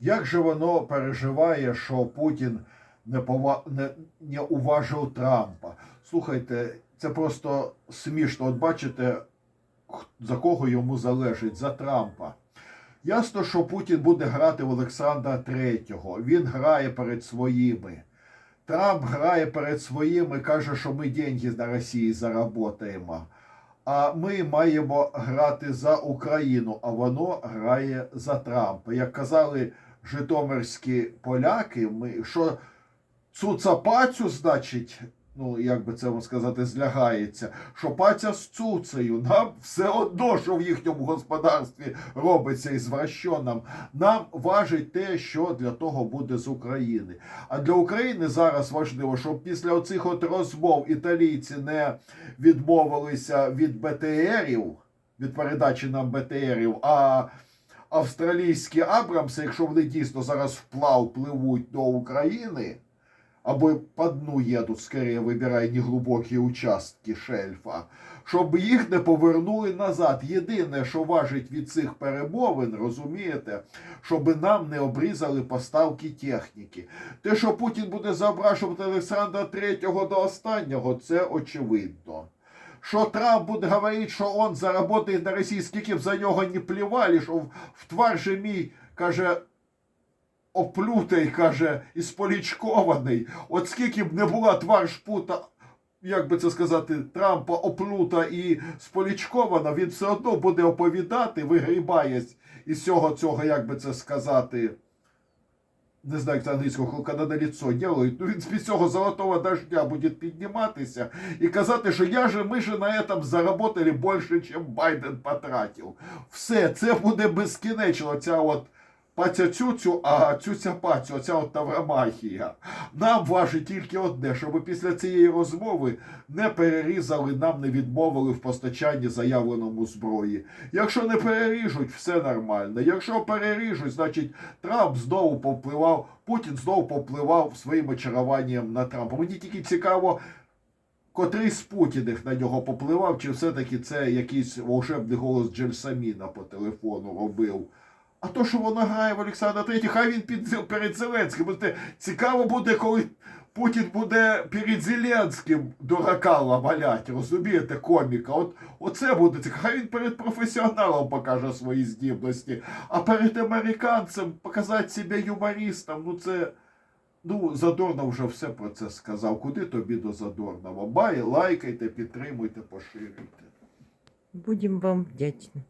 Як же воно переживає, що Путін не, пова... не, не уважив Трампа? Слухайте, це просто смішно. От бачите, за кого йому залежить? За Трампа. Ясно, що Путін буде грати в Олександра III. Він грає перед своїми. Трамп грає перед своїми, каже, що ми деньги на Росії заработаємо. А ми маємо грати за Україну, а воно грає за Трампа. Як казали житомирські поляки, ми що цуца пацю, значить, ну як би це вам сказати, злягається, що паця з цуцею. Нам все одно, що в їхньому господарстві робиться із вращоном. Нам важить те, що для того буде з України. А для України зараз важливо, щоб після оцих от розмов італійці не відмовилися від БТРів, від передачі нам БТРів, а австралійські Абрамси, якщо вони дійсно зараз вплав пливуть до України, або по дну їдуть, скоріше вибирай неглибокі участки шельфа, щоб їх не повернули назад. Єдине, що важить від цих перемовин, розумієте, щоб нам не обрізали поставки техніки. Те, що Путін буде зображувати Олександра III до останнього, це очевидно. Що Трамп буде говорити, що он заработає на Росії, скільки б за нього не плівали, що в, в твар же мій, каже, оплютий, каже, і сполічкований. От скільки б не була твар шпута, як би це сказати, Трампа оплюта і сполічкована, він все одно буде оповідати, вигрібаясь із цього цього, як би це сказати, не знаю, як англійського, коли на лицо делають, ну він з цього золотого дождя буде підніматися і казати, що я же, ми же на этом заработали більше, ніж Байден потратив. Все, це буде безкінечно, ця от паця цюцю, а цюця пацю, оця от таврамахія. Нам важить тільки одне, щоб після цієї розмови не перерізали, нам не відмовили в постачанні заявленому зброї. Якщо не переріжуть, все нормально. Якщо переріжуть, значить Трамп знову попливав, Путін знову попливав своїм очаруванням на Трампа. Мені тільки цікаво, котрий з Путіних на нього попливав, чи все-таки це якийсь волшебний голос Джельсаміна по телефону робив. А то, що воно грає в Олександра Третій, хай він під, перед Зеленським. Цікаво буде, коли Путін буде перед Зеленським дурака ламалять, розумієте, коміка. От, оце буде цікаво. Хай він перед професіоналом покаже свої здібності, а перед американцем показати себе юмористом, ну це. Ну, Задорнов вже все про це сказав. Куди тобі до Задорнова? Бай, лайкайте, підтримуйте, поширюйте. Будем вам вдячні.